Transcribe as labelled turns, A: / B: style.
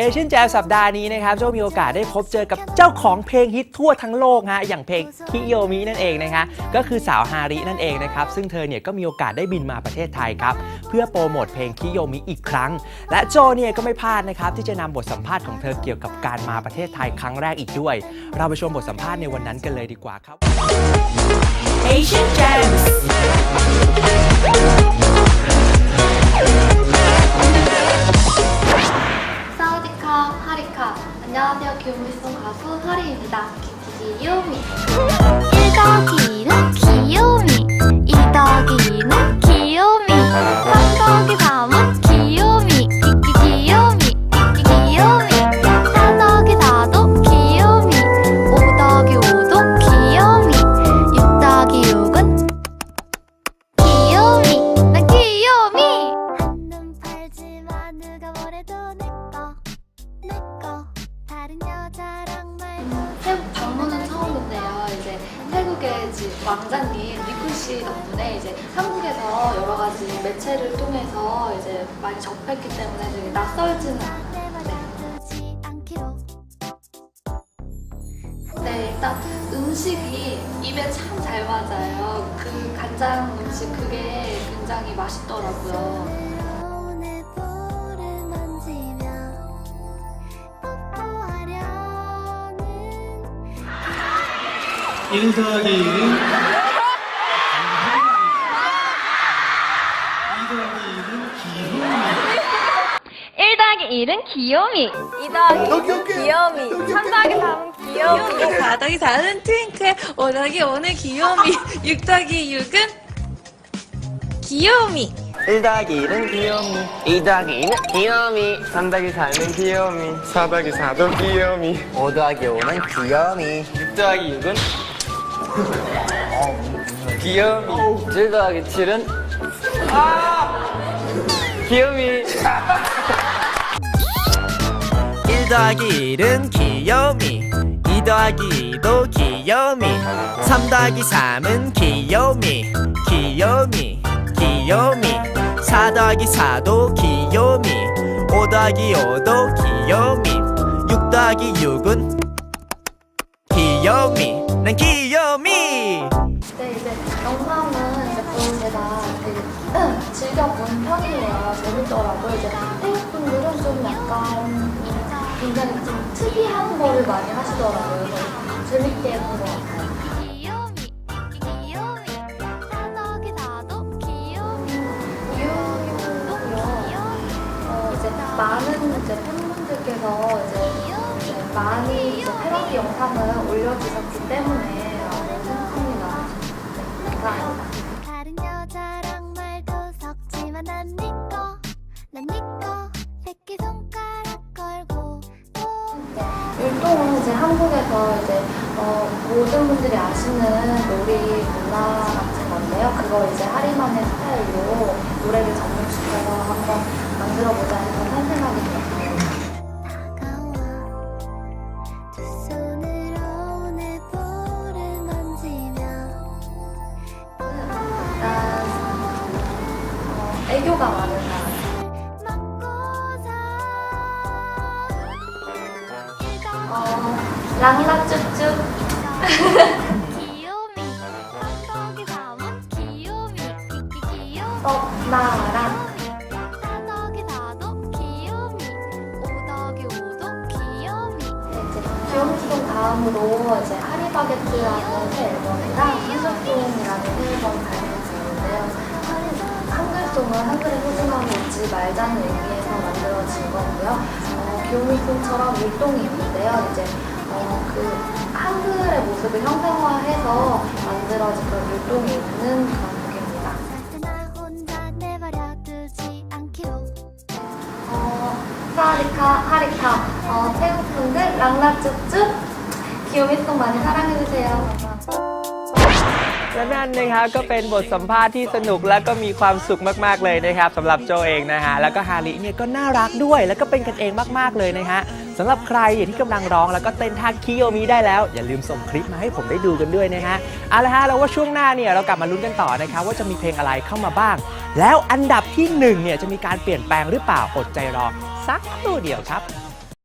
A: เอเชียนแจ z สัปดาห์นี้นะครับโจมีโอกาสได้พบเจอกับเจ้าของเพลงฮิตทั่วทั้งโลกฮะอย่างเพลงคิโยมินั่นเองนะคะก็คือสาวฮารินั่นเองนะครับซึ่งเธอเนี่ยก็มีโอกาสได้บินมาประเทศไทยครับเพื่อโปรโมทเพลงคิโยมิอีกครั้ง และโจเนี่ยก็ไม่พลาดนะครับที่จะนำบทสัมภาษณ์ของเธอเกี่ยวกับการมาประเทศไทยครั้งแรกอีกด้วย เราไปชมบทสัมภาษณ์ในวันนั้นกันเลยดีกว่าครับ Asian Jams
B: 하리입니다 키티지 이오미 태국의 지- 왕자님 니쿤 씨 덕분에 이제 한국에서 여러 가지 매체를 통해서 이제 많이 접했기 때문에 되게 낯설지는 않아요 네. 음식이 입에 참 잘 맞아요. 그 간장 음식 그게 굉장히 맛있더라고요.
C: 1 더하기. 1은 2 더하기 1은 기호입니다.
D: 1 더하기 1은 귀요미. 2 더하기 2는 귀요미 3 더하기 3은 귀요미.
E: 4 더하기 4는 트윙클, 5 더하기 5는 귀요미, 6 더하기 6은 귀요미.
F: 1 더하기 1은 귀요미. 2 더하기 2는 귀요미. 3 더하기 4는 귀요미. 4 더하기 4도 귀요미. 5 더하기 5는 귀요미. 6 더하기 6은 7 더하기 7은 귀요미
A: 1 더하기 1은 귀요미 2 더하기 2도 귀요미 3 더하기 3은 귀요미 귀요미 귀요미 4 더하기 4도 귀요미 5 더하기 5도 귀요미 6 더하기 6은 귀요미 난 귀요미
B: 네, 이제 영상은 이제 제가 되게 즐겨 본 편이에요. 재밌더라고요. 이제 태국 분들은 좀 약간 굉장히 좀 특이한 거를 많이 하시더라고요. 재밌게 본것 같아요.
G: 귀요미 귀요미 4 더하기 4도 귀요미
B: 이유는요. 어, 많은 이제 팬분들께서 이제, 많이 이제 패러디 영상을 올려주셨기 때문에 율동은 이제 한국에서 이제 어, 모든 분들이 아시는 놀이 문화 같은 건데요. 그걸 이제 하리만의 스타일로 노래를 접목시켜서 한번 만들어보자 어, 랑라 쭈쭈.
G: 귀요미 깜빡이 삼은 귀요미 끼끼 귀요미
B: 어, 나랑.
G: 사덕이 사도 귀요미 오덕이 오도 귀요미
B: 이제 귀염송 다음으로 이제 하리바게트라는 새 앨범이랑 한글송이라는 새 앨범 발매가 있는데요. 한글송은 한글의 소중함을 잊지 말자는 의미에서 만들어진. 어, 귀요미송처럼 율동이 있는데요. 이제 어, 그 한글의 모습을 형상화해서 만들어진 그런 율동이 있는 그런 곡입니다. 어, 사리카, 하리카, 어, 태국 분들 랑라 쭈쭈 귀요미송 많이 사랑해주세요.
A: และนั่นนะครับก็เป็นบทสัมภาษณ์ที่สนุกและก็มีความสุขมากๆเลยนะครับสำหรับโจเองนะฮะแล้วก็ฮาริเนี่ยก็น่ารักด้วย แล้วก็เป็นกันเองมากๆเลยนะฮะสำหรับใครที่กำลังร้องแล้วก็เต้นท่าคิโยมิได้แล้ว อย่าลืมส่งคลิปมาให้ผมได้ดูกันด้วยนะฮะเอาละฮะเราว่าช่วงหน้าเนี่ยเรากลับมาลุ้นกันต่อนะครับว่าจะมีเพลงอะไรเข้ามาบ้าง แล้วอันดับที่1เนี่ยจะมีการเปลี่ยนแปลงหรือเปล่าอดใจรอสักครู่เดียวครับ